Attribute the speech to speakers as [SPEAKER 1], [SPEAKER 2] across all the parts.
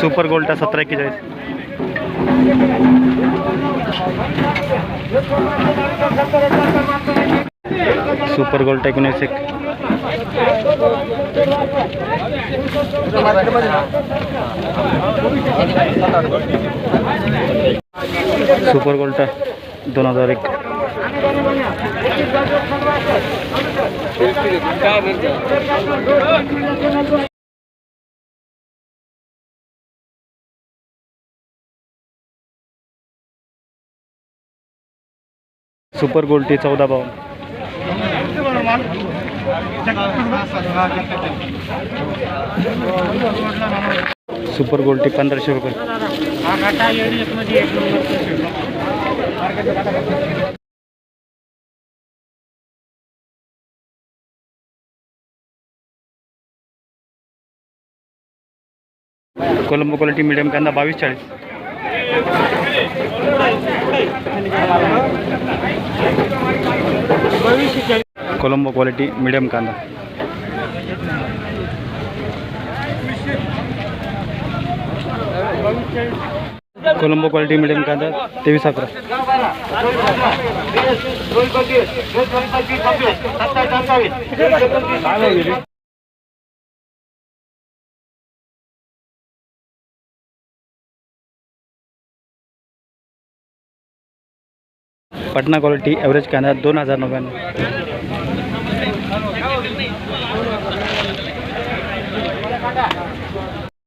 [SPEAKER 1] Super गोल्टा सतरा एक्केचाळीस. Super गोल्टा एकोणीस एक सुपर गोल्टा दोन हजार एक. सुपर गोल्टी चौदा बावन्न. सुपर गोल्टी पंधराशे रुपये. कोलंबो क्वालिटी मिडियम कांदा बावीस चाळीस. कोलंबो क्वालिटी मिडियम कांदा. कोलंबो क्वालिटी मिडियम कांदा तेवीस अकरा. पटना क्वालिटी ॲव्हरेज कांदा दोन हजार नव्याण्णव.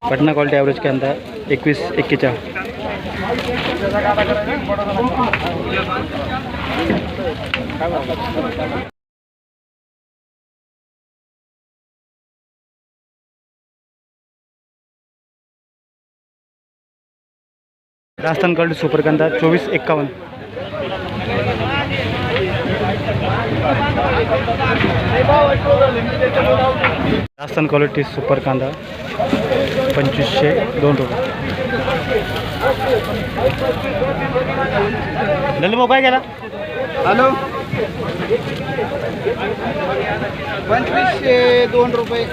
[SPEAKER 1] पटना क्वालिटी ॲव्हरेज कांदा एकवीस एक्केचाळीस राजस्थान क्वालिटी सुपर कांदा चोवीस एक्कावन्न राजस्थान क्वालिटी सुपर कांदा पंचवीसशे दोन रुपये. लल्लू भाऊ काय गेला
[SPEAKER 2] हॅलो? पंचवीसशे दोन रुपये.